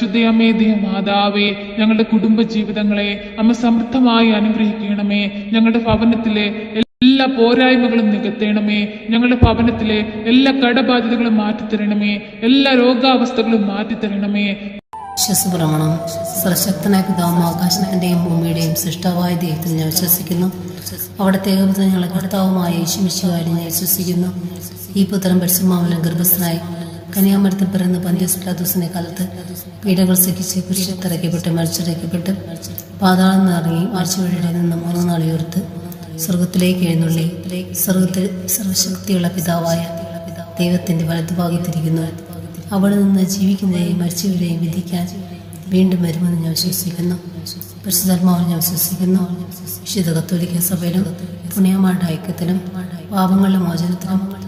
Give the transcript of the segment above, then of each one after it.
ശുദ്ധയമ്മേ ദേ മാതാവേ ഞങ്ങളുടെ കുടുംബ ജീവിതങ്ങളെ അമ്മ സമൃദ്ധമായി അനുഗ്രഹിക്കണമേ. ഞങ്ങളുടെ ഭവനത്തിലെ എല്ലാ പോരായ്മകളും നികത്തേണമേ. ഞങ്ങളുടെ ഭവനത്തിലെ എല്ലാ കടബാധ്യതകളും മാറ്റിത്തരണമേ. എല്ലാ രോഗാവസ്ഥകളും മാറ്റിത്തരണമേ. വിശ്വസപ്രമാണം സർശക്തനായ പിതാവും ആകാശത്തിന്റെയും ഭൂമിയുടെയും സൃഷ്ടാവായ ദൈവത്തിൽ ഞാൻ വിശ്വസിക്കുന്നു. അവിടത്തെ ഏകപുത്രൻ ഞങ്ങളുടെ കർത്താവുമായ യേശുമിശുകാരി ഞാൻ വിശ്വസിക്കുന്നു. ഈ പുത്രം പരിശുമാവിലും ഗർഭസ്ഥനായി കന്യാമരത്തിൽ പിറന്ന് പന്ത്യസ് പ്ലാദൂസിനെ കാലത്ത് പീഡകൾ സഹിച്ച് കുരിശത്തറയ്ക്കപ്പെട്ട് മരിച്ചടയ്ക്കപ്പെട്ട് പാതാളം നിറങ്ങി ആഴ്ചവഴിയുടെ നിന്ന് മൂന്ന് നാളിയോർത്ത് സ്വർഗത്തിലേക്ക് എഴുന്നള്ളി. സ്വർഗത്തിൽ സർവശക്തിയുള്ള പിതാവായ ദൈവത്തിന്റെ വലതുഭാഗത്തിരിക്കുന്നു. അവിടെ നിന്ന് ജീവിക്കുന്നതിനെയും മരിച്ചവരെയും വിധിക്കാൻ വീണ്ടും വരുമെന്ന് ഞാൻ വിശ്വസിക്കുന്നു. പരിശുദ്ധാത്മാവിൽ ഞാൻ വിശ്വസിക്കുന്നു. വിശുദ്ധ കത്തോലിക്ക സഭയിലും പുണ്യമാരുടെ ഐക്യത്തിലും പാപങ്ങളുടെ മോചനത്തിലും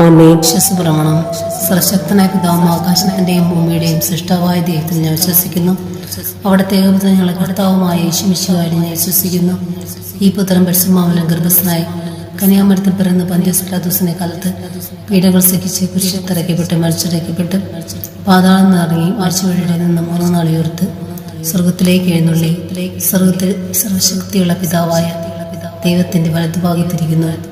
ആമേൻ. സർശക്തനായ പിതാവും ആകാശത്തിന്റെയും ഭൂമിയുടെയും സൃഷ്ടാവായ ദൈവത്തിൽ ഞാൻ വിശ്വസിക്കുന്നു. അവിടുത്തെ ഞങ്ങളെ കർത്താവുമായ യേശുമിശുകാരി ഞാൻ വിശ്വസിക്കുന്നു. ഈ പുത്രൻ പരിശുമാവനം ഗർഭസ്ഥനായി കന്യാമരത്തിൽ പിറന്ന് പന്ത്യസ് പ്ലാദൂസിനെ കാലത്ത് പീഡകൾ സഹിച്ച് കുരിശത്തിറക്കപ്പെട്ട് മരിച്ചിറക്കപ്പെട്ട് പാതാളം നിറങ്ങി ആഴ്ചവഴിയുടെ നിന്ന് മൂന്ന് നാളിയോർത്ത് സ്വർഗത്തിലേക്ക് എഴുന്നള്ളി. സ്വർഗത്തിൽ സർവശക്തിയുള്ള പിതാവായ ദൈവത്തിന്റെ വലതുഭാഗത്തിരിക്കുന്നു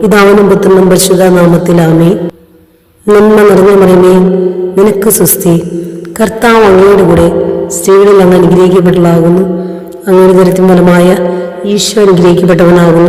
പിതാവിനും പുത്രനും പരിശുദ്ധ നാമത്തിൽ ആമേ നന്മ നിറഞ്ഞ മറിയമേ നിനക്ക് സുസ്തി കർത്താവ് അങ്ങയുടെ കൂടെ സ്ത്രീകളിൽ അങ്ങ് അനുഗ്രഹിക്കപ്പെട്ടതാകുന്നു അങ്ങയുടെ ദരത്തിൻ ഫലമായ ഈശോ അനുഗ്രഹിക്കപ്പെട്ടവനാകുന്നു.